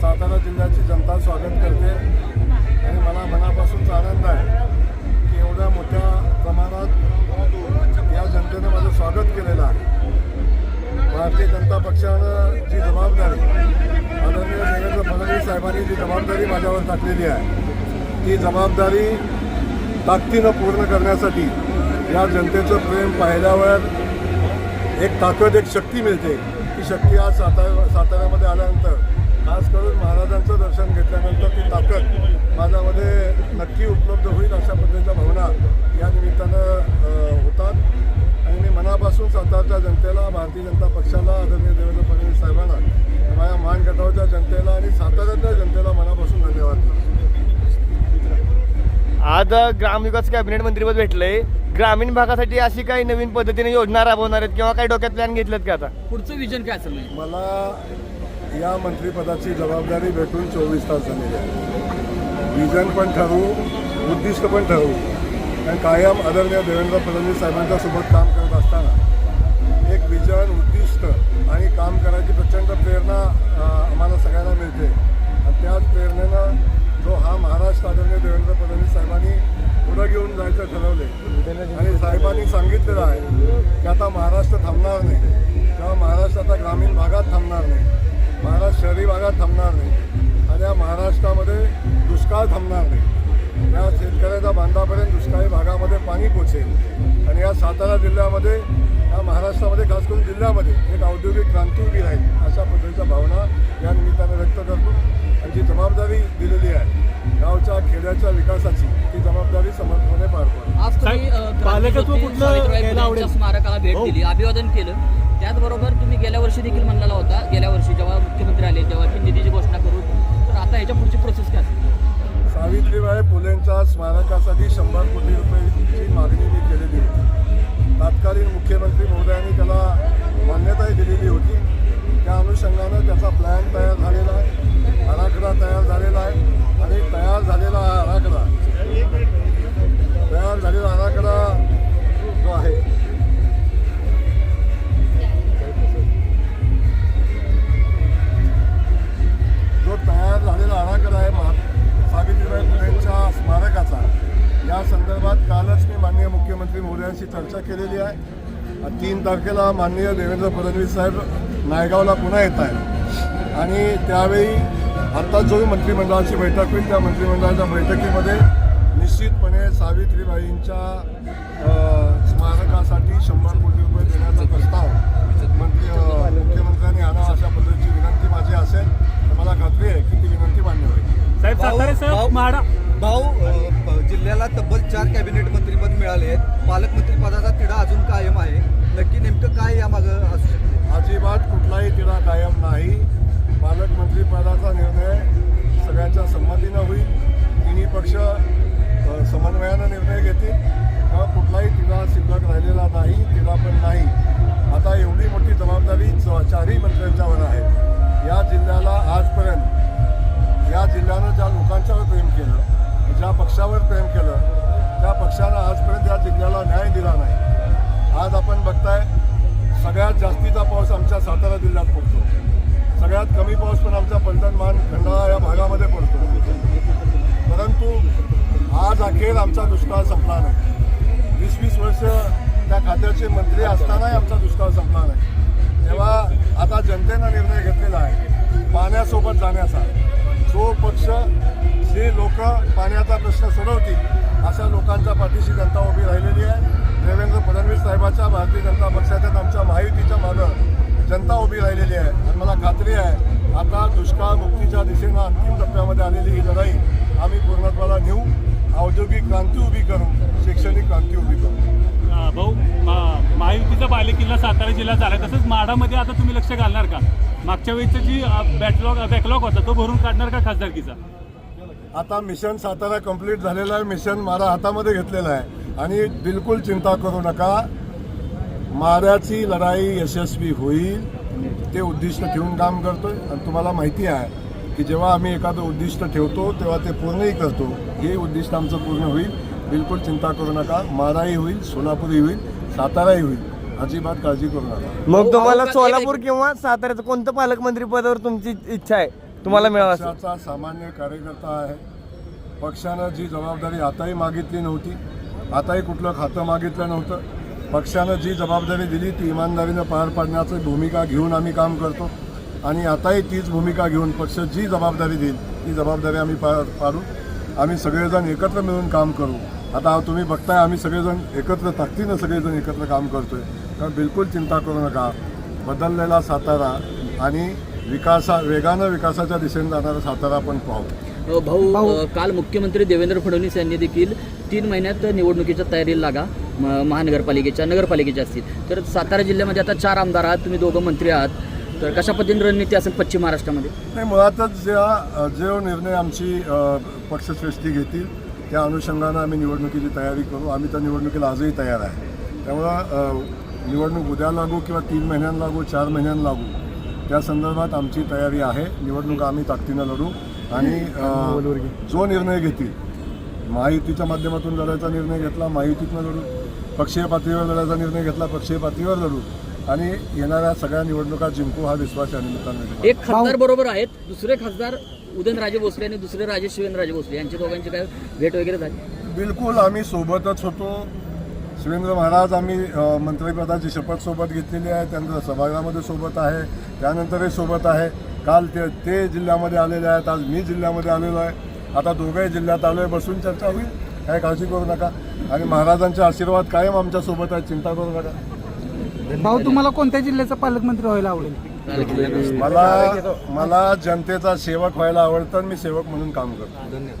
सातारा जिल्ह्याची जनता स्वागत करते. आणि मला मनापासूनच आनंद आहे की एवढ्या मोठ्या प्रमाणात या जनतेनं माझं स्वागत केलेलं आहे. भारतीय जनता पक्षानं जी जबाबदारी आदरणीय देवेंद्र फडणवीस साहेबांनी जी जबाबदारी माझ्यावर टाकलेली आहे ती जबाबदारी ताकदीनं पूर्ण करण्यासाठी या जनतेचं प्रेम पाहिल्यावर एक ताकद एक शक्ती मिळते. ती शक्ती आज सातारा साताऱ्यामध्ये आल्यानंतर खास करून महाराजांचं दर्शन घेतल्यानंतर ती ताकद माझ्यामध्ये नक्की उपलब्ध होईल अशा पद्धतीच्या भावना या निमित्तानं होतात. आणि मी मनापासून सातारच्या जनतेला भारतीय जनता पक्षाला आदरणीय देवेंद्र फडणवीस साहेबांना माझ्या मान गटावच्या जनतेला आणि साताऱ्यातल्या जनतेला मनापासून धन्यवाद आज ग्रामविकास कॅबिनेट मंत्रीपद भेटलंय. ग्रामीण भागासाठी अशी काही नवीन पद्धतीने योजना राबवणार आहेत किंवा काही डोक्यात प्लॅन घेतलेत का आता? पुढचं विजन काय असेल म्हणजे? मला या मंत्रिपदाची जबाबदारी भेटून चोवीस तास झालेली आहे विजन पण ठरवू उद्दिष्ट पण ठरवू. आणि कायम आदरणीय देवेंद्र फडणवीस साहेबांच्या सोबत काम करत असताना एक विजन उद्दिष्ट आणि काम करायची प्रचंड प्रेरणा आम्हाला सगळ्यांना मिळते. आणि त्याच प्रेरणेनं जो हा महाराष्ट्र आदरणीय देवेंद्र भागात थांबणार नाही. आणि या महाराष्ट्रामध्ये दुष्काळ थांबणार नाही. या शेतकऱ्याच्या बांधापर्यंत दुष्काळी भागामध्ये पाणी पोचेल. आणि या सातारा जिल्ह्यामध्ये या महाराष्ट्रामध्ये खास करून जिल्ह्यामध्ये एक औद्योगिक क्रांती उभी राहील अशा पद्धतीच्या भावना या निमित्ताने व्यक्त करतो. आणि जी जबाबदारी दिलेली आहे गावच्या खेड्याच्या विकासाची ती जबाबदारी समर्थपणे पार पाडतो स्मारकाला भेट हो. दिली अभिवादन केलं. त्याचबरोबर तुम्ही गेल्या वर्षी देखील म्हणलेला होता गेल्या वर्षी स्मारकासाठी शंभर कोटी रुपयाची मागणी मी केलेली होती. तत्कालीन मुख्यमंत्री महोदयांनी त्याला मान्यताही दिलेली होती. त्या अनुषंगानं त्याचा प्लॅन तयार झालेला चर्चा केलेली आहे. तीन तारखेला माननीय देवेंद्र फडणवीस साहेब नायगावला पुन्हा येत आहे आणि त्यावेळी आत्ता जो मंत्रिमंडळाची बैठक होईल. त्या मंत्रिमंडळाच्या बैठकीमध्ये निश्चितपणे सावित्रीबाईंच्या स्मारकासाठी शंभर कोटी रुपये देण्याचा प्रस्ताव मंत्री मुख्यमंत्र्यांनी आणावा अशा पद्धतीची विनंती माझी असेल. तर मला खात्री आहे की ती विनंती मान्य होईल. साहेब भाऊ- तब्बल चार कॅबिनेट मंत्रीपद मिळाले आहेत. पालकमंत्रीपदाचा तिढा अजून कायम आहे. नक्की नेमकं काय यामागं असू शकते? अजिबात कुठलाही तिढा कायम नाही. पालकमंत्रीपदाचा निर्णय सगळ्यांच्या संमतीनं होईल. तिन्ही पक्ष समन्वयानं निर्णय घेतील. किंवा कुठलाही तिढा शिल्लक राहिलेला नाही तिढा पण नाही. आता एवढी मोठी जबाबदारी च- चारही मंत्र्यांच्यावर आहे. या जिल्ह्याला आजपर्यंत बघताय सगळ्यात जास्तीचा पाऊस आमच्या सातारा जिल्ह्यात पडतो. सगळ्यात कमी पाऊस पण आमच्या पलटण मान खंडाळा या भागामध्ये पडतो. परंतु आज अखेर आमचा दुष्काळ संपला नाही. वीस वीस वर्ष त्या खात्याचे मंत्री असतानाही आमचा दुष्काळ संपला नाही. तेव्हा आता जनतेनं निर्णय घेतलेला आहे पाण्यासोबत जाण्याचा. जो पक्ष जे लोक पाण्याचा प्रश्न सोडवतील अशा लोकांच्या पाठीशी जनता उभी राहिलेली आहे. देवेंद्र फडणवीस साहेबाच्या भारतीय जनता पक्षाच्या आमच्या महायुतीच्या मागं जनता उभी राहिलेली आहे. आणि मला खात्री आहे आता दुष्काळ मुक्तीच्या दिशेनं अंतिम टप्प्यामध्ये आलेली ही लढाई आम्ही पूर्णत्वाला नेऊ औद्योगिक क्रांती उभी करू शैक्षणिक क्रांती उभी करू. भाऊ महायुतीचा बालेकिल्ला सातारा जिल्हा झाला. तसंच म्हाडामध्ये आता तुम्ही लक्ष घालणार का? मागच्या वेळीचा जी बॅकलॉग बॅकलॉग होता तो भरून काढणार का खासदारकीचा? आता मिशन सातारा कंप्लीट झालेलं आहे. मिशन मारा हातामध्ये घेतलेलं आहे. आणि बिलकुल चिंता करू नका. माऱ्याची लढाई यशस्वी होईल ते उद्दिष्ट ठेवून काम करतोय. आणि तुम्हाला माहिती आहे की जेव्हा आम्ही एखादं उद्दिष्ट ठेवतो तेव्हा ते पूर्णही करतो. हे उद्दिष्ट आमचं पूर्ण होईल. बिलकुल चिंता करू नका. माराही होईल सोलापूरही होईल साताराही होईल. अजिबात काळजी करू नका. मग तुम्हाला अहो, सोलापूर किंवा साताऱ्याचं कोणतं पालकमंत्री पदावर तुमची इच्छा आहे? तुम्हाला मिळावा पक्षाचा सामान्य कार्यकर्ता आहे. पक्षानं जी जबाबदारी आताही मागितली नव्हती आताही कुठलं खातं मागितलं नव्हतं. पक्षानं जी जबाबदारी दिली ती इमानदारीनं पार पाडण्याची भूमिका घेऊन आम्ही काम करतो. आणि आताही तीच भूमिका घेऊन पक्ष जी जबाबदारी देईल ती जबाबदारी आम्ही पार पाडू. आम्ही सगळेजण एकत्र मिळून काम करू. आता तुम्ही बघताय आम्ही सगळेजण एकत्र ताकदीनं सगळेजण एकत्र काम करतोय. तर बिलकुल चिंता करू नका. बदललेला सातारा आणि विकासा वेगानं विकासाच्या दिशेने जाणारा सातारा आपण पाहू. भाऊ काल मुख्यमंत्री देवेंद्र फडणवीस यांनी देखील तीन महिन्यात निवडणुकीच्या तयारीला लागा महानगरपालिकेच्या नगरपालिकेच्या असतील. तर सातारा जिल्ह्यामध्ये आता चार आमदार आहात तुम्ही दोघं मंत्री आहात. तर कशा पद्धतीने रणनीती असेल पश्चिम महाराष्ट्रामध्ये? नाही मुळातच ज्या जो निर्णय आमची पक्षश्रेष्ठी घेतील त्या अनुषंगानं आम्ही निवडणुकीची तयारी करू. आम्ही त्या निवडणुकीला आजही तयार आहे. त्यामुळं निवडणूक उद्या लागू किंवा तीन महिन्यांना लागू चार महिन्यांना लागू त्या संदर्भात आमची तयारी आहे. निवडणूक आम्ही ताकदीनं लढू. आणि जो निर्णय घेतील महायुतीच्या माध्यमातून लढायचा निर्णय घेतला महायुतीतनं लढू पक्षीय पातळीवर लढायचा निर्णय घेतला पक्षीय पातळीवर लढू आणि येणाऱ्या सगळ्या निवडणुका जिंकू हा विश्वास या निमित्तानं. एक खासदार बरोबर आहेत दुसरे खासदार उदयनराजे भोसले आणि दुसरे राजे शिवेंद्रराजे भोसले यांच्या दोघांची काय भेट वगैरे झाली? बिलकुल आम्ही सोबतच होतो. शिवेंद्र महाराज आम्ही मंत्रिपदाची शपथ सोबत घेतलेली आहे त्यांचं सभागृहामध्ये सोबत आहे त्यानंतरही सोबत आहे. काल ते ते जिल्ह्यामध्ये आलेले आहेत आज मी जिल्ह्यामध्ये आलेलो आहे. आता दोघंही जिल्ह्यात आलो आहे बसून चर्चा होईल. काय काळजी करू नका. आणि महाराजांचे आशीर्वाद कायम आमच्यासोबत आहेत चिंता करू नका. भाऊ तुम्हाला कोणत्या जिल्ह्याचा पालकमंत्री व्हायला आवडेल? मला मला जनतेचा सेवक व्हायला आवडतं आणि मी सेवक म्हणून काम करतो.